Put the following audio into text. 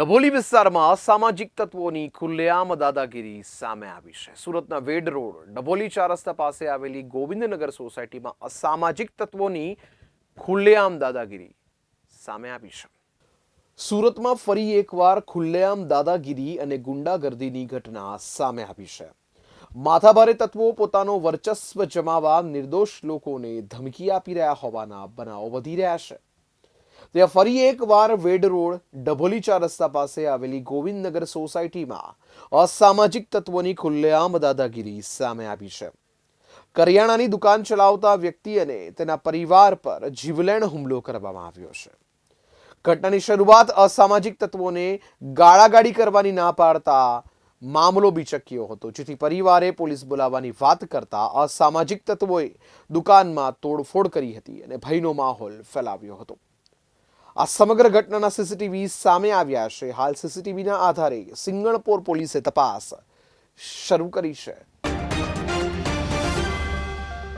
ડભોલી વિસ્તારમાં અસામાજિક તત્વોની ખુલ્લેઆમ દાદાગીરી સામે આવી છે. સુરતના વેડ રોડ, ડભોલી ચાર રસ્તા પાસે આવેલી ગોવિંદનગર સોસાયટીમાં અસામાજિક તત્વોની ખુલ્લેઆમ દાદાગીરી સામે આવી છે. સુરતમાં ફરી એકવાર ખુલ્લેઆમ દાદાગીરી અને ગુંડાગર્દીની ઘટના સામે આવી છે. માથાભારે તત્વો પોતાનો વર્ચસ્વ જમાવા નિર્દોષ લોકોને ધમકી આપી રહ્યા હોવાના બનાવો વધી રહ્યા છે. ત્યાં ફરી એકવાર વેડ રોડ ડભોલી ચાર રસ્તા પાસે આવેલી ગોવિંદનગર સોસાયટીમાં અસામાજિક તત્વોની ખુલ્લેઆમ દાદાગીરી સામે આવી છે. કરિયાણાની દુકાન ચલાવતા વ્યક્તિ અને તેના પરિવાર પર જીવલેણ હુમલો કરવામાં આવ્યો છે. ઘટનાની શરૂઆત અસામાજિક તત્વોને ગાળાગાડી કરવાની ના પાડતા મામલો બીચક્યો હતો, જેથી પરિવારે પોલીસ બોલાવવાની વાત કરતા અસામાજિક તત્વોએ દુકાનમાં તોડફોડ કરી હતી અને ભયનો માહોલ ફેલાવ્યો હતો. આ સમગ્ર ઘટનાના સીસીટીવી સામે આવ્યા છે. હાલ સીસીટીવીના આધારે સિંગણપોર પોલીસે તપાસ શરૂ કરી છે.